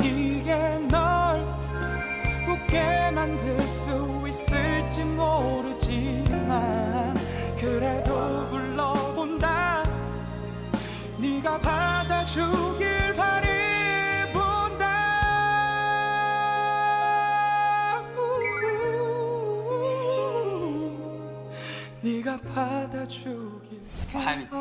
이게 널 웃게 만들 수 있을지 모르지만 그래도 불러본다. 네가 받아주길 바래 네가 받아주길 아니